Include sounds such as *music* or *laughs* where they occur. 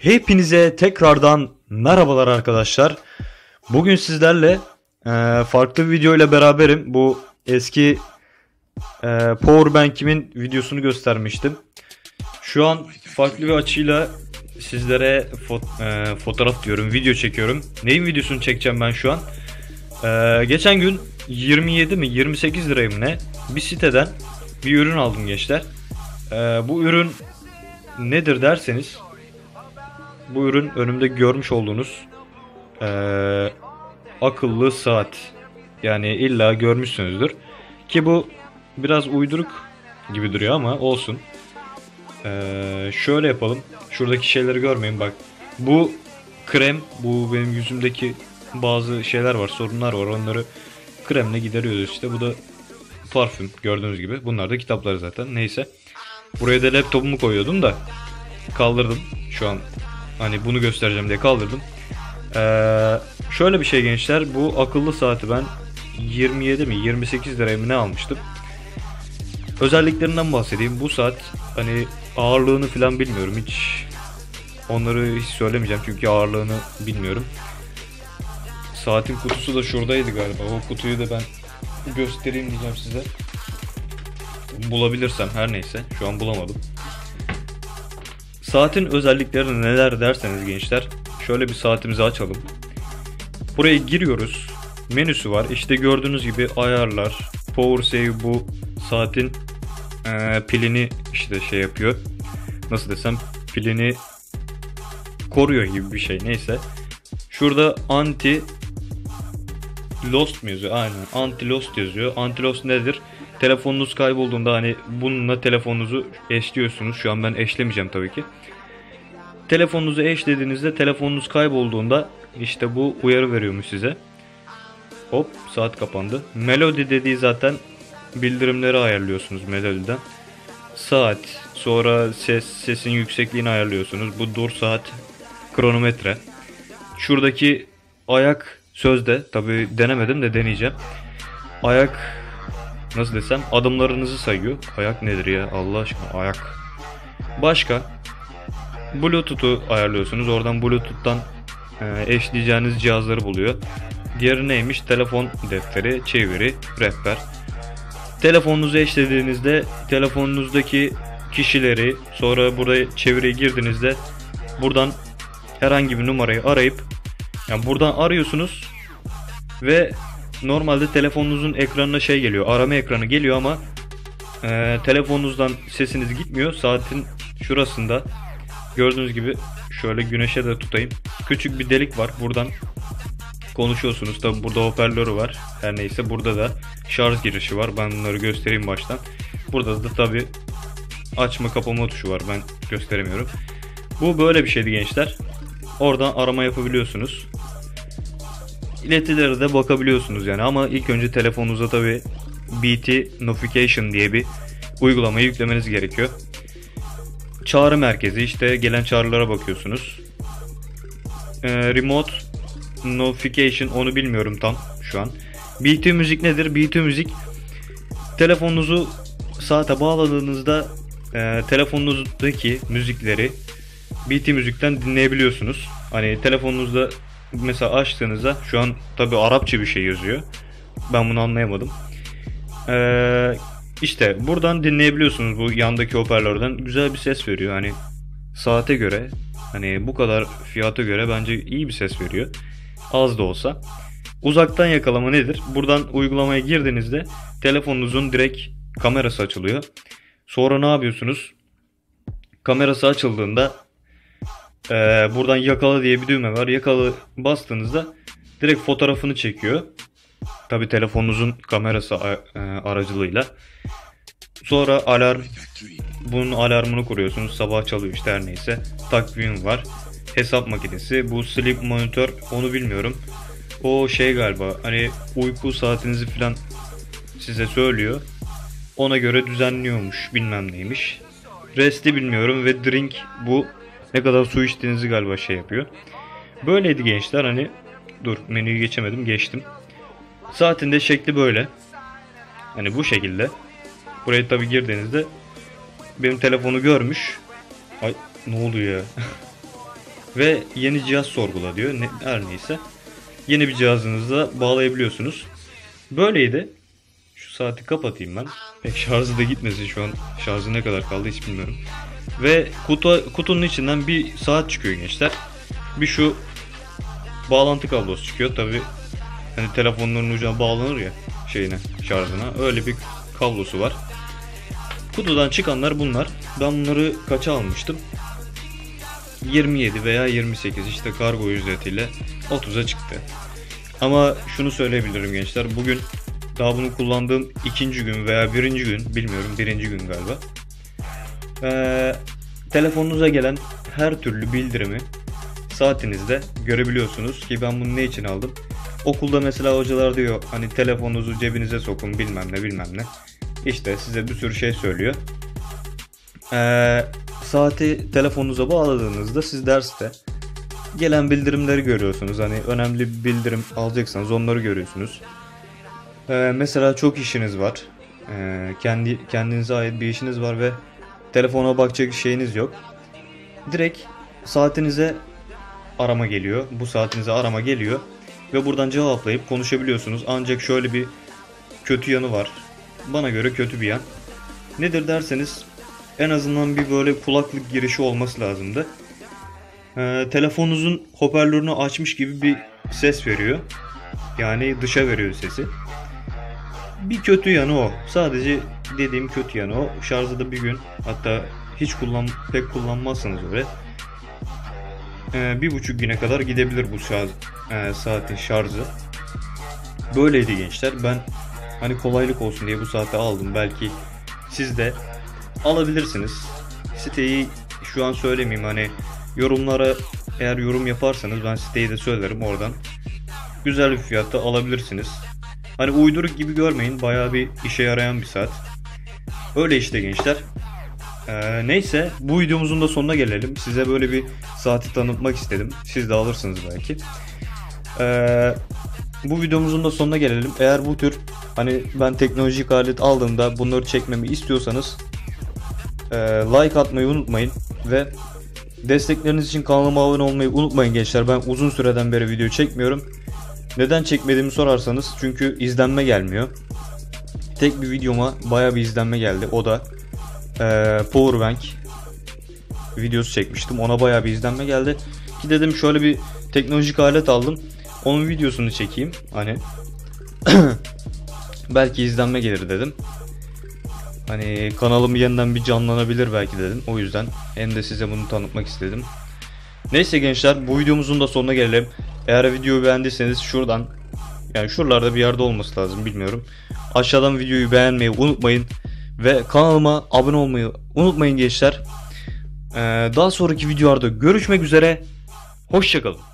Hepinize tekrardan merhabalar arkadaşlar. Bugün sizlerle e, farklı bir video ile beraberim. Bu eski e, Powerbank'imin videosunu göstermiştim. Şu an farklı bir açıyla sizlere fo- e, fotoğraf diyorum, video çekiyorum. Neyin videosunu çekeceğim ben şu an? E, geçen gün 27 mi 28 liraya mı ne bir siteden bir ürün aldım gençler. E, bu ürün nedir derseniz bu ürün önümde görmüş olduğunuz eee, akıllı saat. Yani illa görmüşsünüzdür. Ki bu biraz uyduruk gibi duruyor ama olsun. Eee, şöyle yapalım. Şuradaki şeyleri görmeyin bak. Bu krem, bu benim yüzümdeki bazı şeyler var, sorunlar var. Onları kremle gideriyoruz işte. Bu da parfüm gördüğünüz gibi. Bunlar da kitapları zaten. Neyse. Buraya da laptopumu koyuyordum da kaldırdım. Şu an hani bunu göstereceğim diye kaldırdım. Ee, şöyle bir şey gençler. Bu akıllı saati ben 27 mi 28 liraya mı ne almıştım. Özelliklerinden bahsedeyim. Bu saat hani ağırlığını falan bilmiyorum hiç. Onları hiç söylemeyeceğim çünkü ağırlığını bilmiyorum. Saatin kutusu da şuradaydı galiba. O kutuyu da ben göstereyim diyeceğim size. Bulabilirsem her neyse. Şu an bulamadım. Saatin özellikleri neler derseniz gençler. Şöyle bir saatimizi açalım. Buraya giriyoruz. Menüsü var. İşte gördüğünüz gibi ayarlar. Power save bu saatin eee, pilini işte şey yapıyor. Nasıl desem pilini koruyor gibi bir şey. Neyse. Şurada anti Lost mu yazıyor? Aynen. Anti Lost yazıyor. Anti Lost nedir? Telefonunuz kaybolduğunda hani bununla telefonunuzu eşliyorsunuz. Şu an ben eşlemeyeceğim tabii ki. Telefonunuzu eşlediğinizde telefonunuz kaybolduğunda işte bu uyarı veriyormuş size. Hop saat kapandı. Melody dediği zaten bildirimleri ayarlıyorsunuz Melody'den. Saat, sonra ses, sesin yüksekliğini ayarlıyorsunuz. Bu dur saat, kronometre. Şuradaki ayak sözde tabi denemedim de deneyeceğim. Ayak nasıl desem adımlarınızı sayıyor. Ayak nedir ya Allah aşkına ayak. Başka Bluetooth'u ayarlıyorsunuz. Oradan Bluetooth'tan e, eşleyeceğiniz cihazları buluyor. Diğeri neymiş? Telefon defteri, çeviri, rehber. Telefonunuzu eşlediğinizde telefonunuzdaki kişileri sonra buraya çeviriye girdiğinizde buradan herhangi bir numarayı arayıp yani buradan arıyorsunuz ve normalde telefonunuzun ekranına şey geliyor arama ekranı geliyor ama e, telefonunuzdan sesiniz gitmiyor. Saatin şurasında. Gördüğünüz gibi şöyle güneşe de tutayım. Küçük bir delik var. Buradan konuşuyorsunuz. Tabi burada hoparlörü var. Her neyse burada da şarj girişi var. Ben bunları göstereyim baştan. Burada da tabi açma kapama tuşu var. Ben gösteremiyorum. Bu böyle bir şeydi gençler. Oradan arama yapabiliyorsunuz iletilere de bakabiliyorsunuz yani ama ilk önce telefonunuza tabi BT Notification diye bir uygulamayı yüklemeniz gerekiyor. Çağrı merkezi işte gelen çağrılara bakıyorsunuz. Ee, remote Notification onu bilmiyorum tam şu an. BT müzik nedir? BT müzik telefonunuzu saate bağladığınızda e, telefonunuzdaki müzikleri BT müzikten dinleyebiliyorsunuz. Hani telefonunuzda mesela açtığınızda şu an tabi Arapça bir şey yazıyor. Ben bunu anlayamadım. Ee, işte buradan dinleyebiliyorsunuz bu yandaki hoparlörden. Güzel bir ses veriyor. Hani saate göre hani bu kadar fiyata göre bence iyi bir ses veriyor. Az da olsa. Uzaktan yakalama nedir? Buradan uygulamaya girdiğinizde telefonunuzun direkt kamerası açılıyor. Sonra ne yapıyorsunuz? Kamerası açıldığında ee, buradan yakala diye bir düğme var. Yakala bastığınızda direkt fotoğrafını çekiyor. Tabi telefonunuzun kamerası e, aracılığıyla. Sonra alarm bunun alarmını kuruyorsunuz. Sabah çalıyor işte her neyse. Takvim var. Hesap makinesi. Bu sleep monitör onu bilmiyorum. O şey galiba hani uyku saatinizi falan size söylüyor. Ona göre düzenliyormuş bilmem neymiş. Resti bilmiyorum ve drink bu ne kadar su içtiğinizi galiba şey yapıyor. Böyleydi gençler hani dur menüyü geçemedim geçtim. Saatin de şekli böyle. Hani bu şekilde. Buraya tabi girdiğinizde benim telefonu görmüş. Ay ne oluyor ya? *laughs* ve yeni cihaz sorgula diyor. Ne, her neyse. Yeni bir cihazınızla bağlayabiliyorsunuz. Böyleydi. Şu saati kapatayım ben. Pek şarjı da gitmesin şu an. Şarjı ne kadar kaldı hiç bilmiyorum. Ve kutu, kutunun içinden bir saat çıkıyor gençler. Bir şu bağlantı kablosu çıkıyor. Tabi hani telefonların ucuna bağlanır ya şeyine şarjına. Öyle bir kablosu var. Kutudan çıkanlar bunlar. Ben bunları kaça almıştım? 27 veya 28 işte kargo ücretiyle 30'a çıktı. Ama şunu söyleyebilirim gençler. Bugün daha bunu kullandığım ikinci gün veya birinci gün bilmiyorum birinci gün galiba. Ee, telefonunuza gelen her türlü bildirimi saatinizde görebiliyorsunuz ki ben bunu ne için aldım? Okulda mesela hocalar diyor hani telefonunuzu cebinize sokun bilmem ne bilmem ne. İşte size bir sürü şey söylüyor. Ee, saati telefonunuza bağladığınızda siz derste gelen bildirimleri görüyorsunuz. Hani önemli bir bildirim alacaksanız onları görüyorsunuz. Ee, mesela çok işiniz var. Ee, kendi kendinize ait bir işiniz var ve telefona bakacak şeyiniz yok. Direkt saatinize arama geliyor. Bu saatinize arama geliyor ve buradan cevaplayıp konuşabiliyorsunuz. Ancak şöyle bir kötü yanı var. Bana göre kötü bir yan. Nedir derseniz en azından bir böyle kulaklık girişi olması lazımdı. Ee, telefonunuzun hoparlörünü açmış gibi bir ses veriyor. Yani dışa veriyor sesi. Bir kötü yanı o. Sadece dediğim kötü yanı o. Şarjı da bir gün hatta hiç kullan pek kullanmazsanız öyle e, bir buçuk güne kadar gidebilir bu şarj, e, saatin şarjı. Böyleydi gençler. Ben hani kolaylık olsun diye bu saati aldım. Belki siz de alabilirsiniz. Siteyi şu an söylemeyeyim hani yorumlara eğer yorum yaparsanız ben siteyi de söylerim oradan. Güzel bir fiyatta alabilirsiniz. Hani uyduruk gibi görmeyin. Bayağı bir işe yarayan bir saat. Öyle işte gençler. Ee, neyse bu videomuzun da sonuna gelelim. Size böyle bir saati tanıtmak istedim. Siz de alırsınız belki. Ee, bu videomuzun da sonuna gelelim. Eğer bu tür hani ben teknolojik alet aldığımda bunları çekmemi istiyorsanız e, like atmayı unutmayın ve destekleriniz için kanalıma abone olmayı unutmayın gençler. Ben uzun süreden beri video çekmiyorum. Neden çekmediğimi sorarsanız çünkü izlenme gelmiyor. Tek bir videoma baya bir izlenme geldi. O da e, Powerbank videosu çekmiştim. Ona baya bir izlenme geldi. Ki dedim şöyle bir teknolojik alet aldım. Onun videosunu çekeyim. Hani *clears throat* belki izlenme gelir dedim. Hani kanalım yeniden bir canlanabilir belki dedim. O yüzden hem de size bunu tanıtmak istedim. Neyse gençler bu videomuzun da sonuna gelelim. Eğer videoyu beğendiyseniz şuradan yani şuralarda bir yerde olması lazım bilmiyorum. Aşağıdan videoyu beğenmeyi unutmayın. Ve kanalıma abone olmayı unutmayın gençler. Ee, daha sonraki videolarda görüşmek üzere. Hoşçakalın.